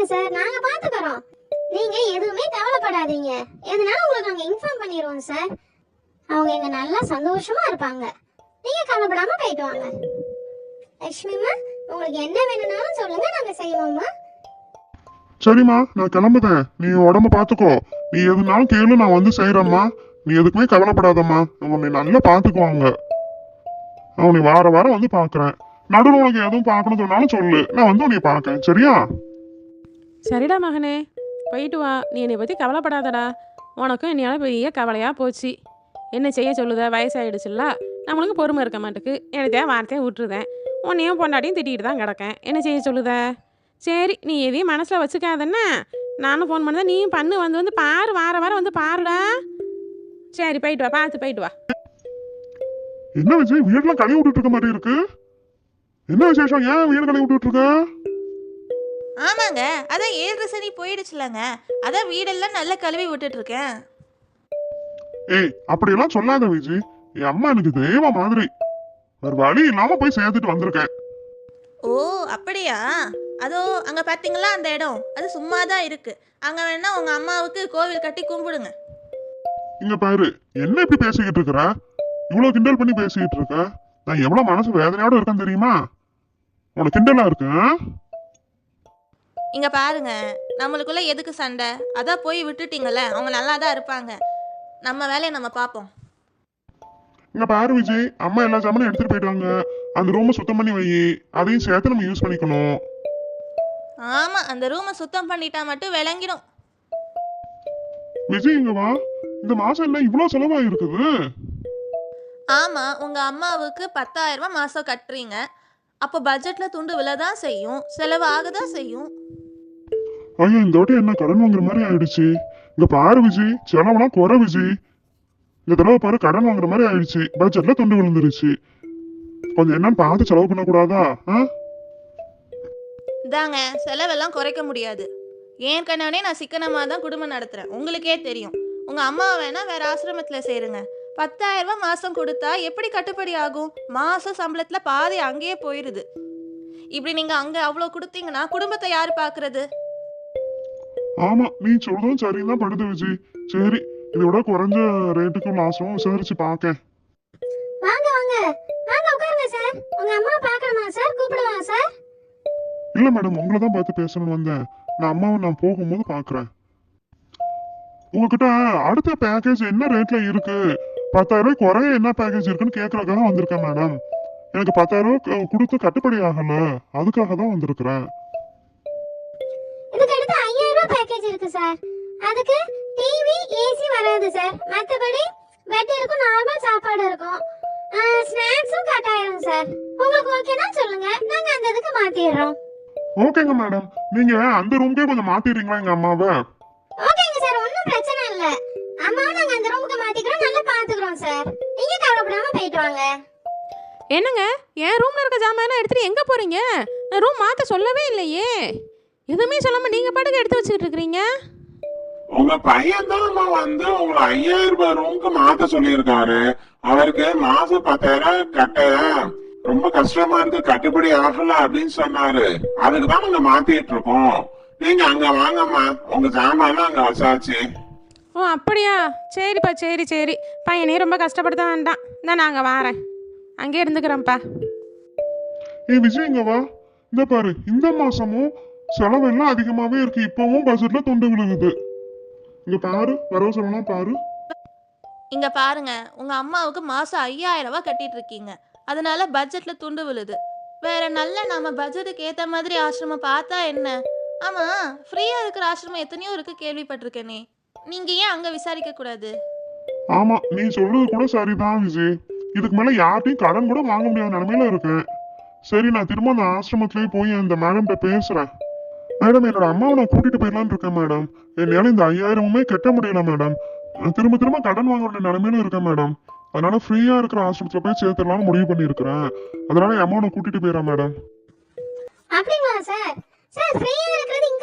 Okay sir நாங்க பாத்துக்கறோம். நீங்க எதுவுமே கவலைப்படாதீங்க. எதுனாலும் உங்களுக்கு நாங்க இன்ஃபார்ம் பண்ணிடுவோம் சார். அவங்க எங்க நல்லா சந்தோஷமா இருப்பாங்க. நீங்க கவலைப்படாம போயிட்டு வாங்க. லட்சுமிமா உங்களுக்கு என்ன வேணும்னாலும் சொல்லுங்க நாங்க செய்வோம்மா சரிம்மா நான் கிளம்புதேன். நீ உடம்ப பாத்துக்கோ. நீ எதுனாலும் கேளு நான் வந்து செய்யறேம்மா நீ எதுக்குமே கவலைப்படாதம்மா. அவங்க உன்னை நல்லா பாத்துக்குவாங்க. அவனை வார வாரம் வந்து பாக்குறேன். நடுவில் உனக்கு எதுவும் பார்க்கணும் சொன்னாலும் சொல்லு. நான் வந்து உன்னை பார்க்கேன் சரியா? சரிடா மகனே போயிட்டு வா. நீ என்னை பற்றி கவலைப்படாதடா. உனக்கும் என்னையால் பெரிய கவலையாக போச்சு. என்ன செய்ய சொல்லுத? வயசாயிடுச்சுல்ல. நம்மளுக்கு பொறுமை இருக்க மாட்டுக்கு. எனத்தையா வார்த்தையை விட்டுருதேன். உன்னையும் பொண்டாட்டியும் திட்டிகிட்டு தான் கிடக்கேன். என்ன செய்ய சொல்லுத? சரி நீ எதையும் மனசில் வச்சுக்காதன்னா நானும் ஃபோன் பண்ணதா நீயும் பண்ணு. வந்து வந்து பாரு. வார வாரம் வந்து பாருடா. சரி போயிட்டு வா. பார்த்து போயிட்டு வா. என்ன விஜய்? வீடெல்லாம் கழுவி விட்டுட்டு இருக்க மாதிரி இருக்கு. என்ன விசேஷம்? ஏன் வீடு கழுவி விட்டுட்டு இருக்க? ஆமாங்க அதான் ஏழரை சனி போயிடுச்சுலங்க. அதான் வீடெல்லாம் நல்லா கழுவி விட்டுட்டு இருக்கேன் ஏய் அப்படியெல்லாம் சொல்லாத விஜய் என் அம்மா எனக்கு தெய்வ மாதிரி. வேற வழி இல்லாம போய் சேர்த்துட்டு வந்திருக்கேன். ஓ அப்படியா? அதோ அங்க பாத்தீங்களா அந்த இடம்? அது சும்மா தான் இருக்கு. அங்க வேணா உங்க அம்மாவுக்கு கோவில் கட்டி கும்பிடுங்க. இங்க பாரு என்ன இப்படி பேசிக்கிட்டு இருக்கிற? இவ்வளவு கிண்டல் பண்ணி பேசிக்கிட்டு இருக்க? நான் எவ்வளவு மனசு வேதனையோட இருக்கேன் தெரியுமா? உனக்கு கிண்டலா இருக்கு? இங்க பாருங்க நம்மளுக்குள்ள எதுக்கு சண்டை? அதான் போய் விட்டுட்டீங்கல்ல அவங்க நல்லா தான் இருப்பாங்க. நம்ம வேலையை நம்ம பார்ப்போம் இங்க பாரு விஜய் அம்மா எல்லா சாமானும் எடுத்துட்டு போயிட்டாங்க. அந்த ரூமை சுத்தம் பண்ணி வை. அதையும் சேர்த்து நம்ம யூஸ் பண்ணிக்கணும். ஆமா அந்த ரூமை சுத்தம் பண்ணிட்டா மட்டும் விளங்கிடும். விஜய் இங்க வா. இந்த மாசம் என்ன இவ்வளவு செலவா இருக்குது ஆமா உங்க அம்மாவுக்கு பத்தாயிரம் ரூபாய் மாசம் கட்டுறீங்க. அப்போ பட்ஜெட்ல துண்டு விழதான் செய்யும் செலவு ஆகதான் செய்யும். ஐயோ இந்த வாட்டி என்ன கடன் வாங்குற மாதிரி ஆயிடுச்சு. இங்க பாரு விஜய் செலவெல்லாம் குறை விஜய் இந்த தடவை பாரு கடன் வாங்குற மாதிரி ஆயிடுச்சு. பட்ஜெட்ல தொண்டு விழுந்துருச்சு. கொஞ்சம் என்னன்னு பார்த்து செலவு பண்ணக்கூடாதா? ஆ? இதாங்க செலவெல்லாம் குறைக்க முடியாது. ஏற்கனவே நான் சிக்கனமாக தான் குடும்பம் நடத்துகிறேன் உங்களுக்கே தெரியும். உங்கள் அம்மாவை வேணால் வேறு ஆசிரமத்தில் சேருங்க. பத்தாயிரம் ரூபாய் மாதம் கொடுத்தா எப்படி கட்டுப்படி ஆகும்? மாதம் சம்பளத்தில் பாதி அங்கேயே போயிடுது இப்படி நீங்கள் அங்கே அவ்வளோ கொடுத்தீங்கன்னா குடும்பத்தை யார் பார்க்குறது? ஆமா நீ சொல்றதும் சரிதான் படுது விஜய் சரி இதோட குறைஞ்ச ரேட்டுக்கு லாஸ்டும் விசாரிச்சு பார்க்க வாங்க வாங்க. வாங்க உட்காருங்க சார் உங்க அம்மா பார்க்கணுமா சார் கூப்பிடுவா சார் இல்ல மேடம் உங்களை தான் பார்த்து பேசணும்னு வந்தேன். நான் அம்மாவை நான் போகும்போது பார்க்கறேன் உங்ககிட்ட அடுத்த பேக்கேஜ் என்ன ரேட்ல இருக்கு? பத்தாயிரம் ரூபாய் குறைய என்ன பேக்கேஜ் இருக்குன்னு கேட்கறதுக்காக வந்திருக்கேன் மேடம் எனக்கு பத்தாயிரம் ரூபாய் கொடுத்து கட்டுப்படி ஆகல. அதுக்காக தான் வந்திருக்கிறேன். பேக்கேஜ் இருக்கு சார் அதுக்கு டிவி ஏசி வராது சார் மத்தபடி பெட் இருக்கும் நார்மல் சாப்பாடு இருக்கும். ஸ்நாக்ஸும் கட் ஆயிரும் சார் உங்களுக்கு ஓகேனா சொல்லுங்க. நாங்க அந்த இதுக்கு மாத்திடுறோம். ஓகேங்க மேடம் நீங்க அந்த ரூம்க்கே கொஞ்சம் மாத்திடுறீங்களா எங்க அம்மாவை? ஓகேங்க சார் ஒன்றும் பிரச்சனை இல்ல. அம்மாவை நாங்க அந்த ரூமுக்கு மாத்திக்கிறோம். நல்லா பாத்துக்கிறோம் சார் நீங்க கவலைப்படாம போயிட்டு வாங்க. என்னங்க? என் ரூமில் இருக்க ஜாமான் எடுத்துகிட்டு எங்கே போகிறீங்க நான் ரூம் மாற்ற சொல்லவே இல்லையே. எதுவுமே சொல்லாமல் நீங்கள் பாட்டுக்கு எடுத்து வச்சுக்கிட்டு இருக்கிறீங்க? உங்க பையன் தான் வந்து உங்களை ஐயாயிரம் ரூபாய் ரூமுக்கு மாத்த சொல்லியிருக்காரு. அவருக்கு மாசம் பத்தாயிரம் கட்ட ரொம்ப கஷ்டமா இருக்கு கட்டுப்படி ஆகல அப்படின்னு சொன்னாரு. அதுக்கு தான் நாங்க மாத்திட்டு இருக்கோம். நீங்க அங்க வாங்கம்மா. உங்க சாமான் அங்க வச்சாச்சு. ஓ அப்படியா? சரிப்பா சரி சரி. பையனே ரொம்ப கஷ்டப்படுத்த வேண்டாம் நான் நாங்கள் வாரேன். அங்கே இருந்துக்கிறேன்ப்பா. ஏய் விஜய் இங்க வா. இந்த பாரு இந்த மாசமும் செலவெல்லாம் அதிகமாவே இருக்கு. இப்பவும் பட்ஜெட்ல துண்டு விழுகுது. இங்க பாரு வரவு சொல்லலாம் பாரு. இங்க பாருங்க உங்க அம்மாவுக்கு மாசம் ஐயாயிரம் ரூபாய் கட்டிட்டு இருக்கீங்க. அதனால பட்ஜெட்ல துண்டு விழுது. வேற நல்ல நம்ம பட்ஜெட்டுக்கு ஏத்த மாதிரி ஆசிரமம் பார்த்தா என்ன? ஆமா ஃப்ரீயா இருக்கிற ஆசிரமம் எத்தனையோ இருக்கு கேள்விப்பட்டிருக்கேனே. நீங்க ஏன் அங்க விசாரிக்க கூடாது? ஆமா நீ சொல்றது கூட சரிதான் விஜய். இதுக்கு மேல யார்ட்டையும் கடன் கூட வாங்க முடியாத நிலைமையில இருக்கேன். சரி நான் திரும்ப அந்த ஆசிரமத்திலேயே போய் அந்த மேடம்கிட்ட பேசுறேன். மேடம் என்னோட அம்மாவை நான் கூட்டிட்டு போயிடலான்னு இருக்கேன் மேடம். என்னால இந்த ஐயாயிரமுமே கட்ட முடியல மேடம். திரும்ப திரும்ப கடன் வாங்க வேண்டிய நிலைமையில இருக்கேன் மேடம். அதனால ஃப்ரீயா இருக்கிற ஆசிரமத்துல போய் சேர்த்துடலாம்னு முடிவு பண்ணியிருக்கிறேன். அதனால என் அம்மாவை கூட்டிட்டு போயிடறேன் மேடம். அப்படிங்களா சார்? சார் ஃப்ரீயா இருக்கிறது